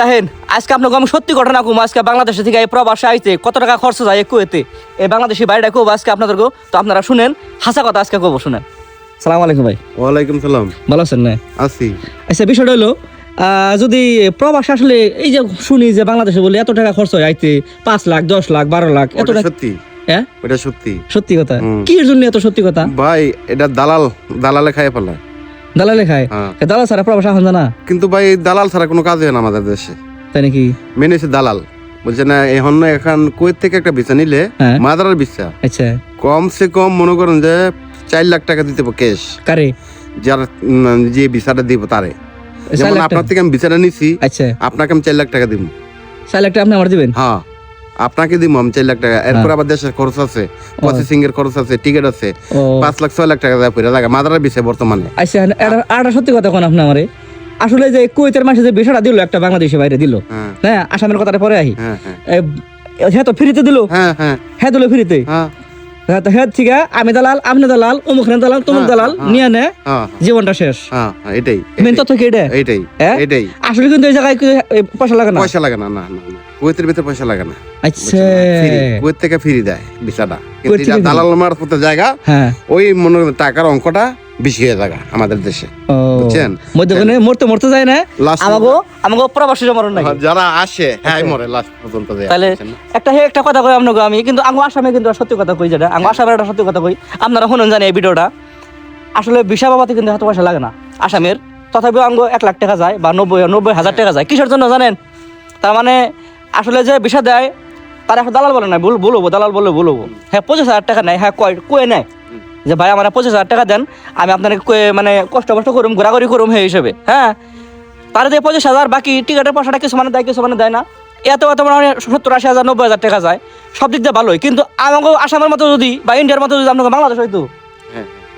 দেখেন আজকে আপনাকে আমি সত্যি ঘটনা কম আজকে বাংলাদেশে থেকে এই প্রবাসে আইতে কত টাকা খরচ যায় কুয়েতে? এই বাংলাদেশি আজকে তো আপনারা শুনেন হাসা কথা আজকে কব শুনেন। সালাম আলাইকুম ভাই। ওয়ালাইকুম সালাম। ভালো আছেন না? আছি। আচ্ছা বিষয়টা হলো যদি প্রবাসে আসলে এই যে শুনি যে বাংলাদেশে বলে এত টাকা খরচ হয় আইতে পাঁচ লাখ দশ লাখ বারো লাখ এত টাকা সত্যি। হ্যাঁ? ওটা সত্যি। সত্যি কথা। কি জন্য এত সত্যি কথা? ভাই এটা দালাল দালালে খাই ফেলে। দালালে খায়। দালাল ছাড়া প্রবাসে এখন জানা? কিন্তু ভাই দালাল ছাড়া কোনো কাজ হয় না আমাদের দেশে। তাই নাকি? মেন দালাল। বলছে না এখন এখন কুয়েত থেকে একটা ভিসা নিলে হ্যাঁ। মাদারার ভিসা আচ্ছা। কমসে কম মনে করেন যে চার লাখ টাকা দিতে হবে ক্যাশ কারে? যার যে ভিসাটা দিব তারে। যেমন আপনার থেকে আমি ভিসাটা নিছি আচ্ছা। আপনাকে আমি চার লাখ টাকা দিব। চার লাখ টাকা আপনি আমার দিবেন? হ্যাঁ। আপনাকে দিব আমি চার লাখ টাকা। এরপর আবার দেশের খরচ আছে প্রসেসিং এর খরচ আছে টিকিট আছে পাঁচ লাখ ছয় লাখ টাকা যায় পড়ে লাগে। মাদারার বিষয় বর্তমানে। আচ্ছা আর সত্যি কথা কোন আপনি আমারে? আসলে যে কুয়েতের মাসে যে বিষয়টা দিল একটা বাংলাদেশি বাইরে দিল হ্যাঁ। হ্যাঁ আসামের কথাটা পরে আহি। হ্যাঁ হ্যাঁ। হ্যাঁ তো ফ্রিতে দিল? হ্যাঁ হ্যাঁ। হ্যাঁ দিল ফ্রিতে? হ্যাঁ। হ্যাঁ তো হ্যাঁ ঠিক আমি দালাল আপনি দালাল অমুক দালাল তমুক হ্যাঁ, দালাল হ্যাঁ। নিয়ে নে হ্যাঁ জীবনটা শেষ। হ্যাঁ হ্যাঁ, এটাই মেন তথ্য কি এটা? এইটাই হ্যাঁ? এটাই। আসলে কিন্তু এই জায়গায় পয়সা লাগে না। পয়সা লাগে না না। কুয়েতের ভিতরে পয়সা লাগে না। আচ্ছা। কুয়েত থেকে ফ্রি দেয় ভিসাটা। কিন্তু? দালাল মারফতের জায়গা হ্যাঁ। ওই মনে টাকার অঙ্কটা বেশি হয়ে জায়গা আমাদের দেশে। বুঝছেন? মধ্যখানে মরতে মরতে যায় না? আমাগো আমাগো প্রবাসী মরণ নাই। যারা আসে হ্যাঁ মরে লাস্ট পর্যন্ত যায় তাহলে একটা হে একটা কথা কই আপনাকে আমি। কিন্তু আঙ্গো আসামে কিন্তু সত্যি কথা কই যেটা আসামের একটা সত্যি কথা কই। আপনারা শুনুন জানি এই ভিডিওটা। আসলে ভিসা বাবাতে কিন্তু এত পয়সা লাগে না। আসামের। তথাপিও আঙ্গো এক লাখ টাকা যায় বা নব্বই নব্বই হাজার টাকা যায়। কিসের জন্য জানেন? তার মানে আসলে যে ভিসা দেয়, তার এখন দালাল বলে না বল বলব দালাল বললে বলব হ্যাঁ পঁচিশ হাজার টাকা নেয় হ্যাঁ কয় কয়ে নেয় যে ভাই আমার পঁচিশ হাজার টাকা দেন, আমি আপনাকে কয়ে- মানে কষ্ট কষ্ট করুম, ঘোরাঘুরি করুম হে হিসেবে। হ্যাঁ তার দিয়ে পঁচিশ হাজার, বাকি টিকিটের পয়সাটা কিছু মানে দেয়, কিছু মানে দেয় না। এত এত মানে সত্তর আশি হাজার, নব্বই হাজার টাকা যায়। সব দিক দিয়ে ভালোই। কিন্তু আমাকে আসামের মতো যদি, বা ইন্ডিয়ার মতো যদি আপনাকে বাংলাদেশ হইতো হ্যাঁ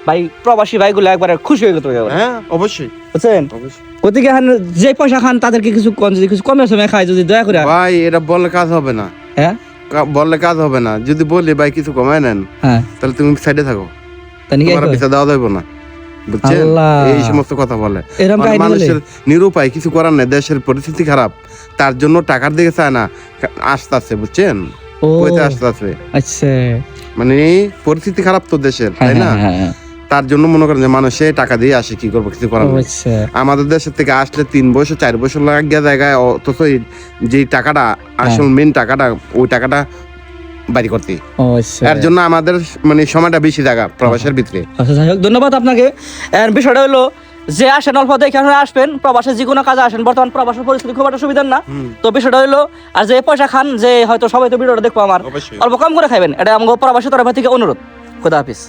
ভাই প্রবাসী ভাইগুলো একবারে খুশি হয়ে একেবারে। হ্যাঁ অবশ্যই। বুঝছেন? ওদিকে হান যে পয়সা খান তাদেরকে কিছু কম যদি কিছু কমে সময় খায় যদি দয়া করে ভাই এটা বললে কাজ হবে না। হ্যাঁ? বললে কাজ হবে না। যদি বলি ভাই কিছু কমায় নেন হ্যাঁ। তাহলে তুমি সাইডে থাকো। তোমার ভিসা দেওয়া যাবে না। বুঝছেন? এই সমস্ত কথা বলে। মানে মানুষের নিরুপায় কিছু করার নাই দেশের পরিস্থিতি খারাপ। তার জন্য টাকার দিকে চায় না আসতে আছে বুঝছেন? আসতে আছে আচ্ছা। মানে পরিস্থিতি খারাপ তো দেশের হ্যাঁ তাই না? হ্যাঁ। তার জন্য মনে করেন যে মানুষে টাকা দিয়ে আসে কি করব কিছু করার। আচ্ছা। আমাদের দেশের থেকে আসলে তিন বছর চার বছর লাগিয়ে জায়গায় অথচ যে টাকাটা হ্যাঁ। আসল মেন টাকাটা ওই টাকাটা বাড়ি করতে আচ্ছা। এর জন্য আমাদের মানে সময়টা বেশি জায়গা প্রবাসের ভিতরে। আচ্ছা হোক ধন্যবাদ আপনাকে। বিষয়টা হলো যে আসেন অল্প দেখে আসবেন প্রবাসে যে কোনো কাজে আসেন। বর্তমান প্রবাসের পরিস্থিতি খুব একটা সুবিধার না। তো বিষয়টা হলো আর যে পয়সা খান যে হয়তো সবাই তো ভিডিওটা দেখব আমার অল্প কম করে খাবেন এটা আমাকে প্রবাসী তরফ থেকে অনুরোধ। খুদা হাফিজ।